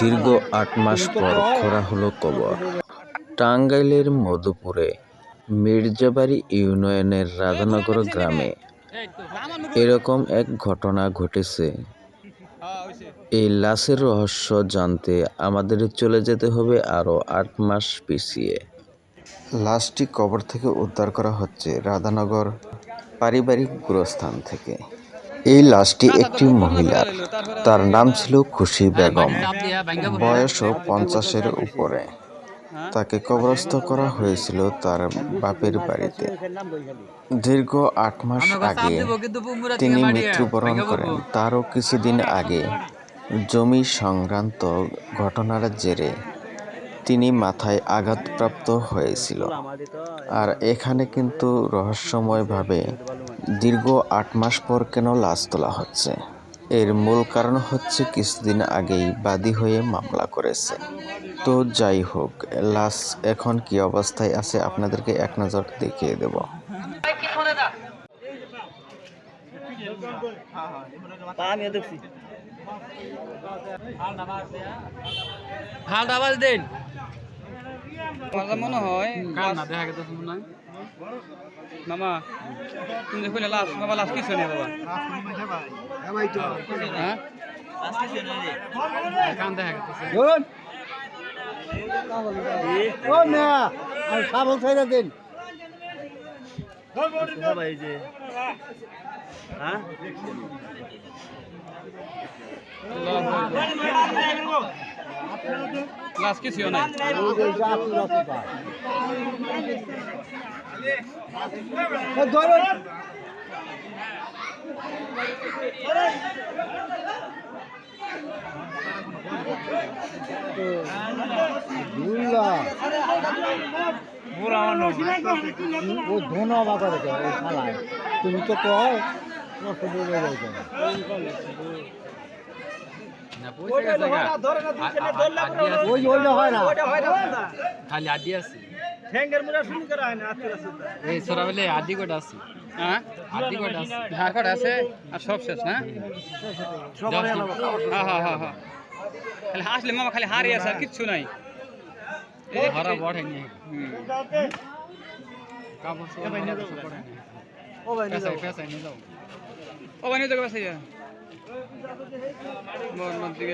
দীর্ঘ আট মাস পর খোঁড়া হলো কবর। টাঙ্গাইলের মধুপুরে মির্জাবাড়ি ইউনিয়নের রাধানগর গ্রামে এরকম এক ঘটনা ঘটেছে। এই লাশের রহস্য জানতে আমাদের চলে যেতে হবে আরও আট মাস পিছিয়ে। লাশটি কবর থেকে উদ্ধার করা হচ্ছে রাধানগর পারিবারিক গুরস্থান থেকে। এই লাশটি একটি মহিলার। তার নাম ছিল খুশি বেগম। বয়সও পঞ্চাশের উপরে। তাকে কবরস্থ করা হয়েছিল তার বাপের বাড়িতে। দীর্ঘ আট মাস আগে তিনি মৃত্যুবরণ করেন। তারও কিছুদিন আগে জমি সংক্রান্ত ঘটনার জেরে তিনি মাথায় আঘাতপ্রাপ্ত হয়েছিল। আর এখানে কিন্তু রহস্যময়ভাবে দীর্ঘ আট মাস পর কেন লাশ তোলা হচ্ছে? এর মূল কারণ হচ্ছে কিছুদিন আগেই বাদী হয়ে মামলা করেছে। তো যাই হোক, লাশ এখন কি অবস্থায় আছে আপনাদেরকে এক নজর দেখিয়ে দেব। হাল আওয়াজ আমার মনে হয় না দেখা গেছে মনে হয়। মামা তুমি দেখো লাস্ট বাবা লাস্ট কিছু নেই বাবা। হ্যাঁ? কান দেখা গেছে সাবল ছেড়ে দিন। লাস্ট কিছু নাই। ও ধোনো বাবা রেখে ওই শালায় তুমি তো কও নষ্ট করে যাইতে না পয়সা গেছে গা ওই ওইটা হয় না। খালি আড্ডি আছে। এই সরা বলে আড্ডি কোটা আছে? হ্যাঁ? আড্ডি কোটা আছে? হ্যাঁ কটা আছে? আর সব শেষ না হ্যাঁ হ্যাঁ হ্যাঁ হ্যাঁ। খালি হাসলে মামা খালি হারি আছে আর কিচ্ছু নাই। হরা বড় হয়নি পেশা পেশা নিয়ে যাও।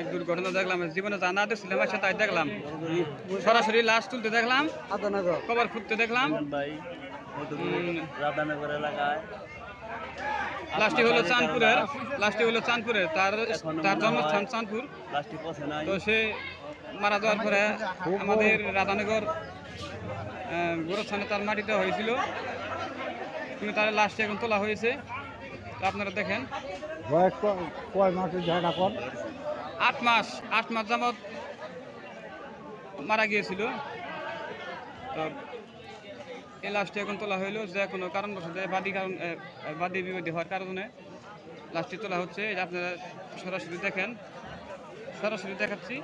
এক দুর্ঘটনা দেখলাম জীবনে জানা দেখছিলাম আমার সাথে দেখলাম। সরাসরি লাশ তুলতে দেখলাম কবর খুঁজতে দেখলাম। উম, হলো চাঁদপুরের লাশটি হলো চাঁদপুরের তার তার জন্মস্থান চাঁদপুর। তো সে মারা যাওয়ার পরে আমাদের রাধানগর গোরস্থানে তার মাটিতে হয়েছিল। কিন্তু তার লাশটি এখন তোলা হয়েছে। আপনারা দেখেন। আট মাস আট মাস যাবত মারা গিয়েছিল। তো এই লাশটি এখন তোলা হইল যে কোনো কারণবশত বাদী কারণ বাদী বিবাদী হওয়ার কারণে লাশটি তোলা হচ্ছে। এটা আপনারা সরাসরি দেখেন সরাসরি দেখাচ্ছি।